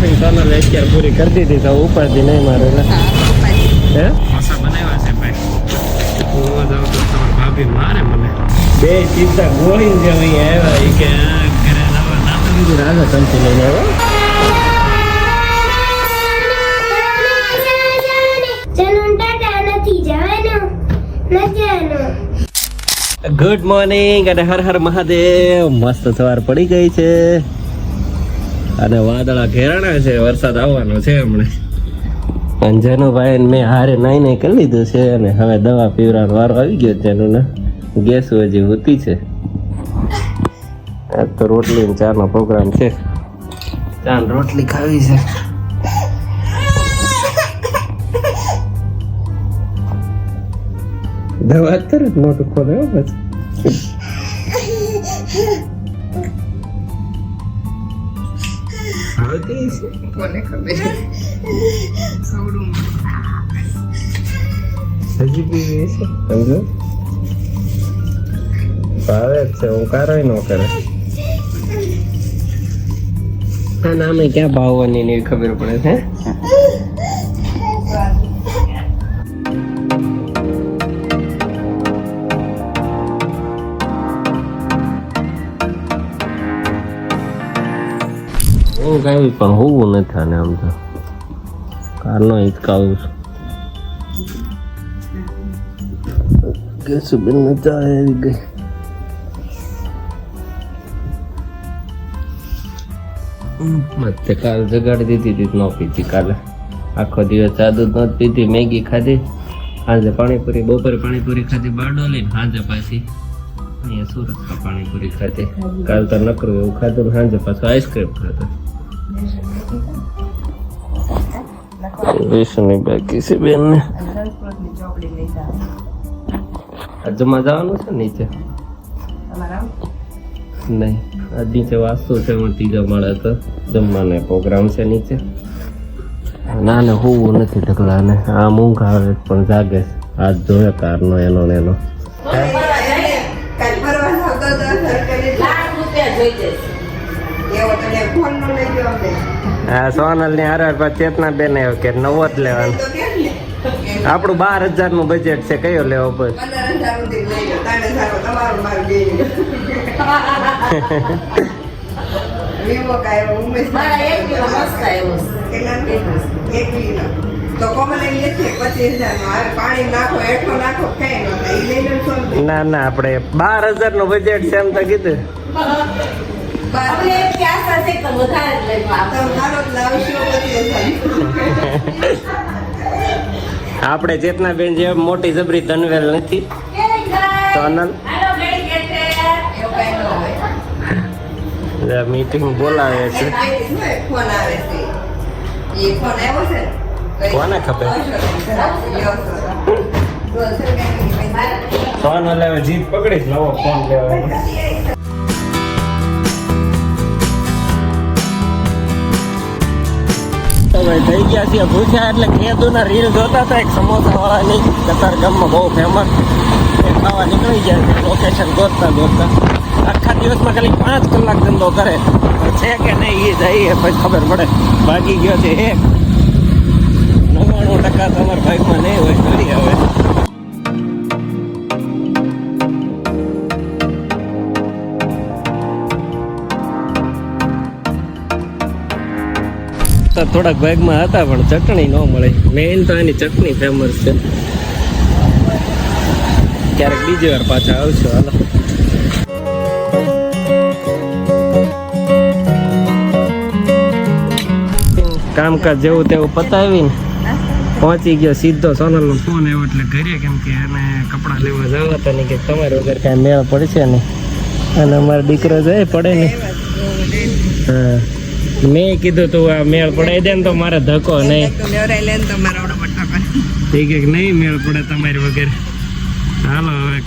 Shopping Sonal અત્યારે પૂરી કરી દીધી તો ઉપાધિ નહીં મારે હે મસા બનાવ્યા છે ભાઈ. હું જાઉં તો તમારા ભાભી મારે મને. બે ચિંતા ગોળી જે અહીં આવ્યા એ કે ઘરે જવા ના તો રાજા સંતી લઈને આવ્યો? ગુડ મોર્નિંગ અને હર હર મહાદેવ. મસ્ત સવાર પડી ગઈ છે. અને વાદળા ઘેરાણા છે વરસાદ આવવાનો છે હમણાં. અને જનુભાઈ ભાઈ મેં હારે નાઈ નાઈ કરી લીધું છે અને હવે દવા પીવરાનો વારો આવી ગયો તેનું ને ગેસ હજી હોતી છે. આજ તો રોટલી ને ચાનો પ્રોગ્રામ છે. ચા ને રોટલી ખાવી છે. દવા તરત મોટું ખોલે હો પછી. આવતી છે કોને ખબર? સવડું હજી પીવી છે? સમજો ભાવે છે હું કારો. ન કરે હા નામે ક્યાં ભાવવાની ખબર પડે છે? હું કાંઈ પણ હોવું નથી આને આમ તો. કારનો હિચકાવું છું. ગેસ બિલ નથી ગઈ. મત કાલ જગાડી દીધી હતી ન પીધી કાલે. આખો દિવસ સાદુ ન પીધી મેગી ખાધી. સાંજે પાણીપુરી બપોરે પાણીપુરી ખાધી બારડોલી ને સાંજે પાછી. અહીંયા સુરતમાં પાણીપુરી ખાધી. કાલ તો નકરું એવું ખાધું ને સાંજે પાછું આઈસ્ક્રીમ ખાધું. વિષ્ણુની બાકી છે બેન ને લઈ જવાનું છે નીચે? નહીં આ નીચે વાસ્તુ છે પણ ત્રીજા માળે તો જમવાનો પ્રોગ્રામ છે નીચે. ના ને હોવું નથી ઢગલા ને આમ ઊંઘ આવે પણ જાગે. હાથ જોયો કારનો એનો ને એનો. હા સોનલની હારે ચેતના બેન આવ્યો કે નવો જ લેવાનો. આપણું બાર હજારનું બજેટ છે કયો લેવો પછી? નો નો આપણે બાર હજારનું બજેટ છે એમ તો કીધું. વધારે જ લઈ આપણે ચેતના બેન જે મોટી જબરી ધનવેલ નથી ન હોય. મીટિંગ બોલાવે છે? તો કોને ખબર? ફોન હવે જીત પકડીશ નવો ફોન લેવાનો. ભાઈ થઈ ગયા છીએ ભૂખ્યા એટલે કેદુના રીલ જોતા હતા. એક સમોસા વાળાની કતાર ગામમાં બહુ ફેમસ એ ખાવા નીકળી જાય છે. લોકેશન ગોતતા ગોતતા. આખા દિવસમાં ખાલી પાંચ કલાક ધંધો કરે. છે કે નહીં એ જઈએ, પછી ખબર પડે. ભાગી ગયો છે એક. નવ્વાણું ટકા તમારા ભાઈમાં નહીં હોય કરી હવે તો થોડાક ભાગમાં હતા, પણ ચટણી ન મળે. મેઇન તો એની ચટણી ફેમસ છે. ક્યારેક બીજી વાર પાછા આવશો, હાલો. કામકાજ જેવું તેવું પતાવીને પહોંચી ગયો સીધો સોનલનો ફોન આવ્યો એટલે ઘરે કેમ કે એને કપડાં લેવા જવા હતા ને કે તમારે વગર કાંઈ મેળ પડશે ને અને અમારો દીકરો જાય પડે ને હા. મેં કીધું તું આ મેળ પડાવી દે ને તો મારે ધક્કો નહીં. તો લેવરાઈ લે ને તો મારા ઓડો બટાકા એ કે નહીં મેળ પડે તમારી વગર. હાલો હવે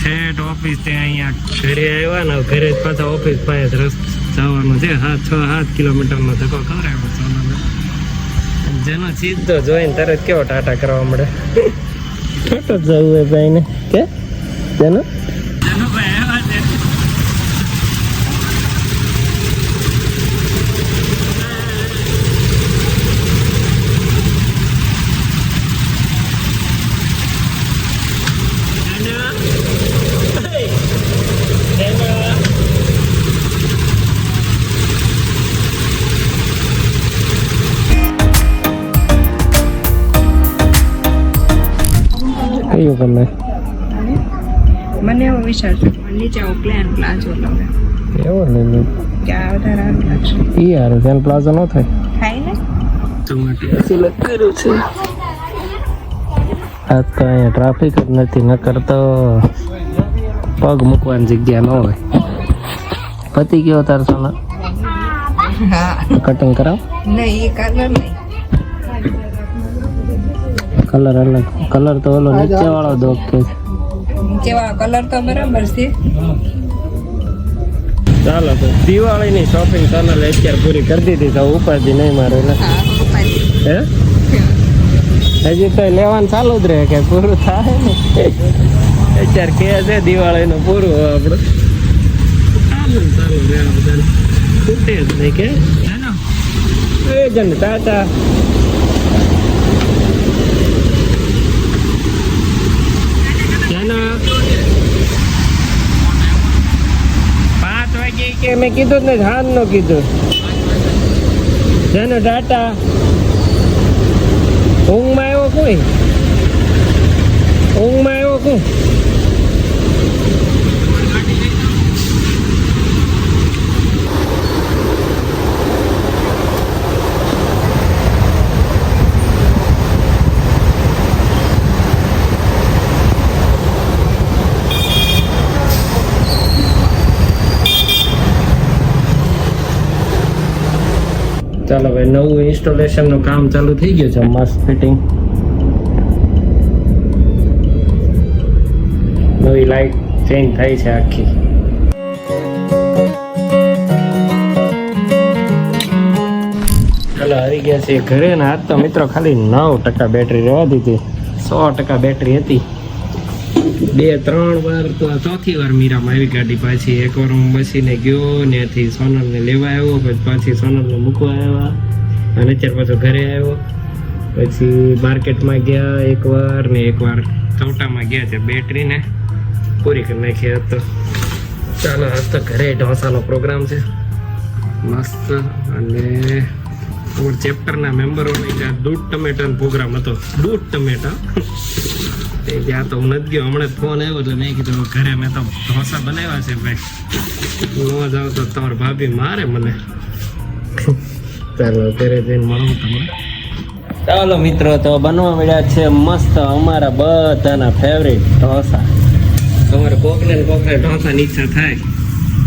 ઠેઠ ઓફિસ ત્યાં અહીંયા ઘરે આવ્યા ને ઘરે જ પાછા ઓફિસ પાસે જ રસ્તો જવાનું છે. હા છ સાત કિલોમીટરનો ધક્કો કરાવ્યો સોનાને જેનો સીધો જોઈને તરત કેવો ટાટા કરવા મળે? ટાટા જવું હોય ભાઈને. કે? જેનો? ગમે મને એવો વિચાર છે નીચે આવો પ્લાન પ્લાઝો લઉં એવો લઈ લો કે આ વધારે સારું લાગશે. એ યાર તેન પ્લાઝો ન થાય? થાય ને? સિલેક્ટ કર્યું છે આ તો અહીંયા ટ્રાફિક જ નથી ન કરતો પગ મૂકવાની જગ્યા ન હોય. પતિ ગયો તાર સોના? હા. કટિંગ કરાવ? નહીં એ કલર નહીં. કલર અલગ. કલર તો ઓલો નીચે વાળો દોગ કે છે. નીચેવાળો કલર તો બરાબર છે. ચાલો તો દિવાળીની શોપિંગ સોનલ અત્યારે પૂરી કરી દીધી તો ઉપાધિ નહીં મારે એટલે હે હજી તો લેવાનું ચાલુ જ રહે કે પૂરું થાય ને. અત્યારે કે છે દિવાળીનું પૂરું હોય આપડે. ચાલુ રહે જ નહીં કે. એ જન ટાટા. પાંચ વાગે કે મેં કીધું ને હાન નો કીધું. જાનો ટાટા ઊંઘમાં આવ્યો કોઈ? ઊંઘમાં આવ્યો કોઈ? ચાલો ભાઈ નવું ઇન્સ્ટોલેશનનું કામ ચાલુ થઈ ગયું છે મસ્ત ફિટિંગ નવી લાઈટ ચેન્જ થઈ છે આખી. ચાલો આવી ગયા છે ઘરે ને આજ તો મિત્રો ખાલી નવ ટકા બેટરી રહેવા દીધી. સો ટકા બેટરી હતી. બે, ત્રણ વાર તો ચોથી વાર મીરામાં આવી ગાડી પાછી. એક વાર હું બસીને ગયો ત્યાંથી સોનલને લેવા આવ્યો, પછી પાછી સોનલને મૂકવા આવ્યા અને અત્યારે પાછો ઘરે આવ્યો. પછી માર્કેટમાં ગયા એક વાર ને એક વાર ચૌટામાં ગયા છે બેટરીને. પૂરી કરી નાખી તો. ચાલો આજ તો ઘરે ઢોસાનો પ્રોગ્રામ છે. મસ્ત અને અમારા ચેપ્ટરના મેમ્બરોને ત્યાં દૂધ ટમેટાનો પ્રોગ્રામ હતો. દૂધ ટમેટા. તે તો હું નથી ગયો. હમણાં ફોન આવ્યો એટલે મેં કીધું ઘરે મેં તો ઢોસા બનાવ્યા છે ભાઈ. ન જાઉં તો તમારા ભાભી મારે મને. ચાલો ઘરે જઈને મળું તમને. ચાલો મિત્રો, તો બનવા મળ્યા છે મસ્ત અમારા બધાના ફેવરેટ ઢોસા. તમારે કોકને કોકને ઢોસાની ઈચ્છા થાય.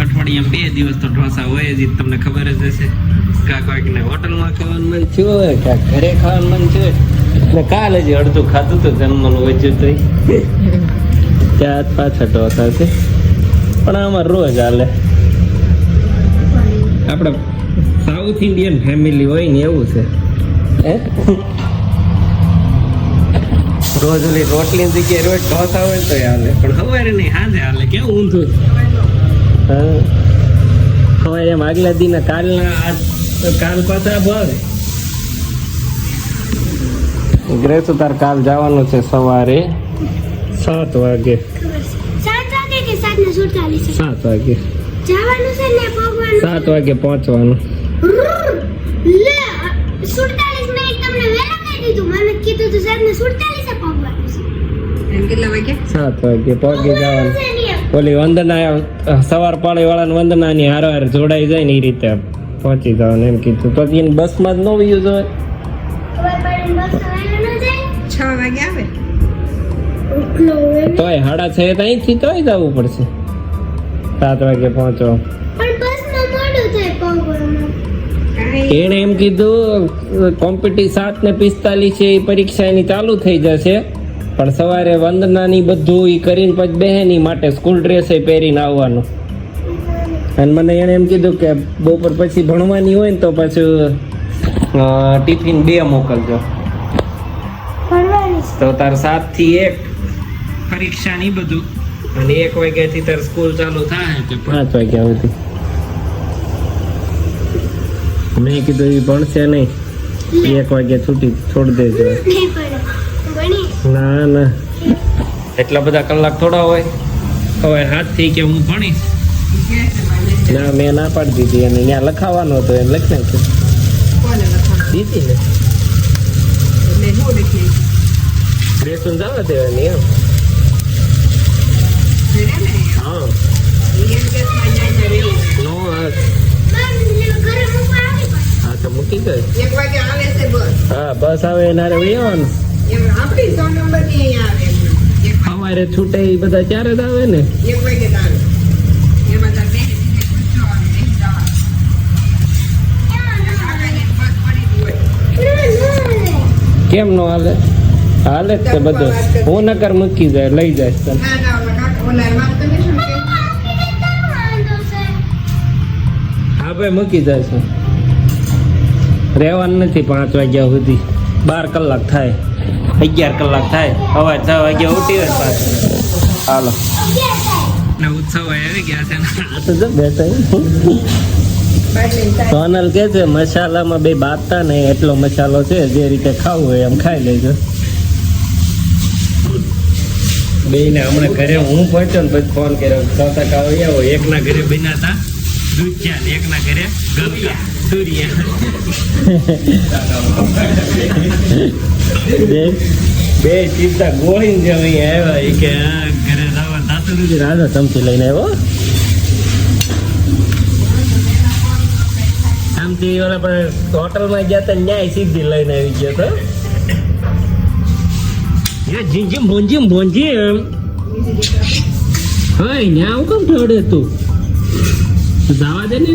અઠવાડિયામાં બે દિવસ તો ઢોસા હોય જ, તમને ખબર જ હશે. કાં કોઈકને હોટલમાં ખાવાનું મન થયું હોય કાં ઘરે ખાવાનું મન થયું એટલે કાલે જ અડધું ખાધું તો જમવાનું વચ્ચે તો ત્યાં જ પાછા ઢોસા છે. પણ આમાં રોજ હાલે. આપણે સાઉથ ઇન્ડિયન ફેમિલી હોય ને એવું છે. હે? રોજ ઓલી રોટલી જગ્યાએ રોજ ઢોસા હોય તો હાલે. પણ સવારે નહીં સાંજે હાલે. કેવું ઊંધું? સવારે એમ આગલા દિને કાલના આજ કાલ પાછા ભાવે ગ્રેસુ તાર કાલ જવાનું છે સવારે. સાત વાગે. સાત વાગે કે સાત ને સુડતાલીસ? સાત વાગે. જવાનું છે ને પગવાનું સાત વાગે પહોંચવાનું. લે સુડતાલીસ મિનિટ તમને વહેલા કહી દીધું. મને કીધું તું સાત ને સુડતાલીસ પગવાનું છે. કેટલા વાગે? સાત વાગે પહોંચી જવાનું. ને. ઓલી વંદના સવાર પાળી વાળાને વંદનાની હારો હાર જોડાઈ જાય ને એ રીતે. પહોંચી જવાનું એમ કીધું. તો એને બસમાં જ ન વયું છ વાગે આવે? હોય તોય સાડા છ અહીંથી તોય જવું પડશે. સાત વાગે પહોંચો. એણે એમ કીધું કોમ્પિટી સાત ને પિસ્તાલીસ એ પરીક્ષા એની ચાલુ થઈ જશે. પણ સવારે વંદનાની બધું એ કરીને પછી બહેની માટે સ્કૂલ ડ્રેસ પહેરીને આવવાનું. અને મને એણે એમ કીધું કે બપોર પછી ભણવાની હોય ને તો પાછું ટિફિન બે મોકલજો. ભણવાની? તો તાર સાતથી એક પરીક્ષા ની બધું. અને એક વાગ્યા થી તાર સ્કૂલ ચાલુ થાય કે પાંચ વાગ્યા સુધી. મેં કીધું એ ભણશે નહીં. એક વાગ્યા છૂટી છોડી દેજો. નહીં ના ના. એટલા બધા કલાક થોડા હોય. હવે હાથથી કે હું ભણીશ? ના મેં ના પાડી દીધી અને ત્યાં લખાવાનું હતું એમ લખી નાખ્યું. કોને દીધી ને. બેસું જવા દેવાની એમ. હા. નો આ તો મૂકી દે. હા બસ આવે એનારે આવવાનું એમ આપણી સો નંબરની અહીંયા આવે એક અમારે છૂટે એ બધા ચારે જ આવે ને? એક વાગે આવે. કેમ નો હાલે? હાલે જ છે બધો. હું નકર મૂકી જાય, લઈ જાય તને હા ભાઈ, મૂકી જાય છે. રહેવાનું નથી પાંચ વાગ્યા સુધી. બાર કલાક થાય. અગિયાર કલાક થાય. હવે છ વાગ્યા ઉઠી હોય પાછું. હાલો. ને ઉત્સવ આવી ગયા છે. આ તો જો બેઠા સોનલ કે છે મસાલામાં બે બાતતા ને એટલો મસાલો છે જે રીતે ખાવું હોય એમ ખાઈ લેજો. બે ને હમણાં ઘરે હું પહોંચ્યો ને પછી ફોન કર્યો. કાકા કાવ્યા હોય એકના ઘરે બન્યા હતા. ને એકના ઘરે સૂર્યા બે સીધા ગોળી જ અહીંયા આવ્યા. કે રાજા ચમચી લઈને આવ્યો. આમથી ઓલા પણ હોટલમાં ગયા હતા ન્યાય સીધી લઈને આવી ગયો તો. એ જીંજીમ ભોંજીમ ભોંજીમ હોય ન્યા હું કેમ ઠોડે તું? જવા દે ને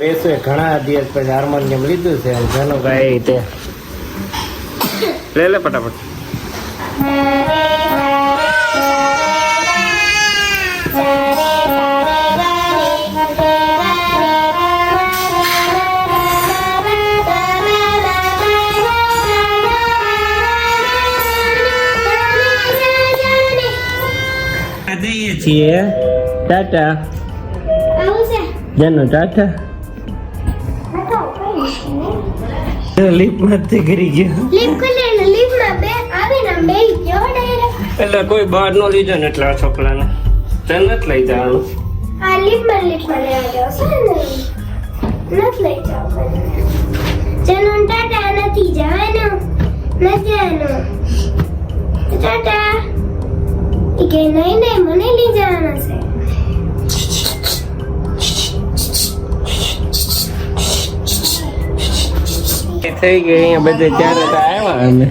બેસે ઘણા દિવસ પછી હાર્મોનિયમ લીધું છે જેનો ગાય તે લે લે ફટાફટ. જઈએ છીએ. ટાટા. જેનો ટાટા. લીપમાં જ તે કરી ગયો. એટલે કોઈ બહાર નો લીધો ને એટલે આ છોકરાને. તને નથી લઈ જવાનું. ટાટા નથી જવાનું. નથી જવાનું ટાટા. કે નહીં નહીં મને લઈ જવાના છે. થઈ ગઈ અહીંયા બધે ત્યારે તો આવ્યા અમે.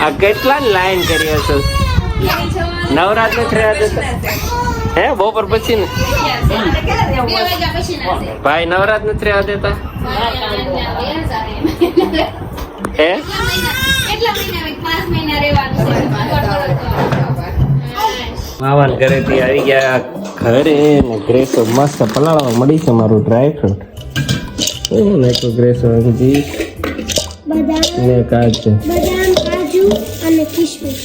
આ કેટલા લાઈન કરી હશે નવરાત્ર થયા હે બપોર પછી ને? ભાઈ નવરાત્ર નથી રહ્યા દેતા હે? માવાન ઘરેથી આવી ગયા ઘરે ને ગ્રેસો મસ્ત પલાળવા મળી છે મારું ડ્રાય ફ્રૂટ શું નાખ્યું ગ્રેસો અંગજી બદામ ને કાજુ. અને કિશમિશ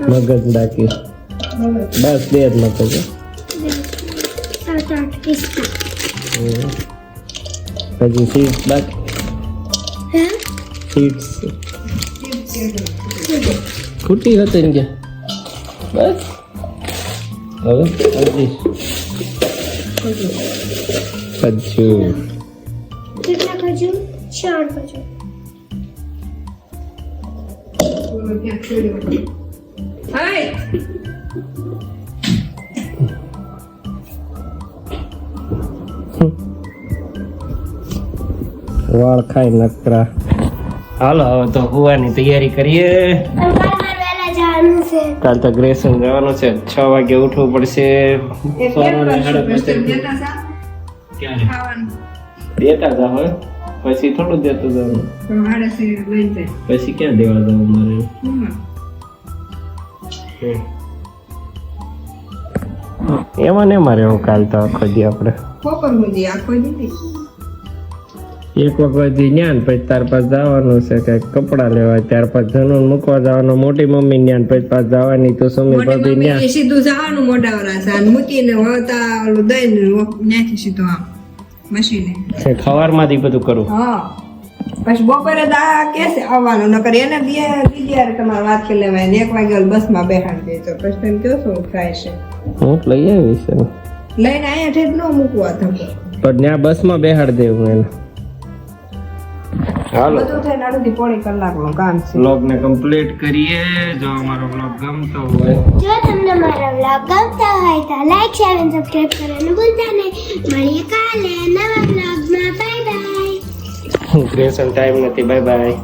મગજ બાકી બસ બે જ મગજ હો. સાત આઠ પિસ્તા હમ. હજી સીટ બાકી હે સીટ્સ ખૂટી હતી ને ક્યાં બસ હવે હજી ખજૂર કેટલા કાજુ ચાર કાજુ હાય વાળ ખાઈ નકરા. હાલો હવે તો હોવાની તૈયારી કરીએ. કાલ તો ગ્રેસન જવાનું છે. છ વાગે ઉઠવું પડશે. દેતા જા હોય? પછી થોડું દેતું જવાનું પછી ક્યાં દેવા જવું મારે હમ. એમાં ને મારે હું કાલ તો આખો દી આપણે. બપોર સુધી આખો દીધી એક વખત જ્ઞાન પછી ત્યાર પાછ જવાનું છે કે કપડા લેવા. ત્યાર પાછ જનુ મૂકવા જવાનું. મોટી મમ્મી જ્ઞાન પછી પાસ જવાની તો સુમી ભાભી જ્ઞાન સીધું જવાનું મોઢાવરા છે. અને મૂકીને વળતા ઓલું દઈને ત્યાંથી સીધું આમ મશીને. છે ખવારમાંથી બધું કરું. હા. પછી બપોરે દા કેસે આવવાનું? નકર એને બે બીજી યાર તમારે વાત કરી લેવાય ને એક વાગે બસમાં બેહાડી દે તો. પછી તમે કયો શું થાય છે? હું લઈ આવીશ. લઈને અહીંયા ઠેઠ ન મૂકવા તમે. પણ ત્યાં બસમાં બેહાડી દેવું એને. હાલો. બધું થઈને અડધી પોણી કલાકનું કામ છે. બ્લોગ ને કમ્પ્લીટ કરીએ. જો અમારો બ્લોગ ગમતો હોય. જો તમને મારો બ્લોગ ગમતો હોય તો લાઈક શેર અને સબસ્ક્રાઇબ કરવાનું ભૂલતા નહીં. મળીએ કાલે નવા વ્લોગમાં. Bye bye Hanggang saan tayo mga tibay-bye.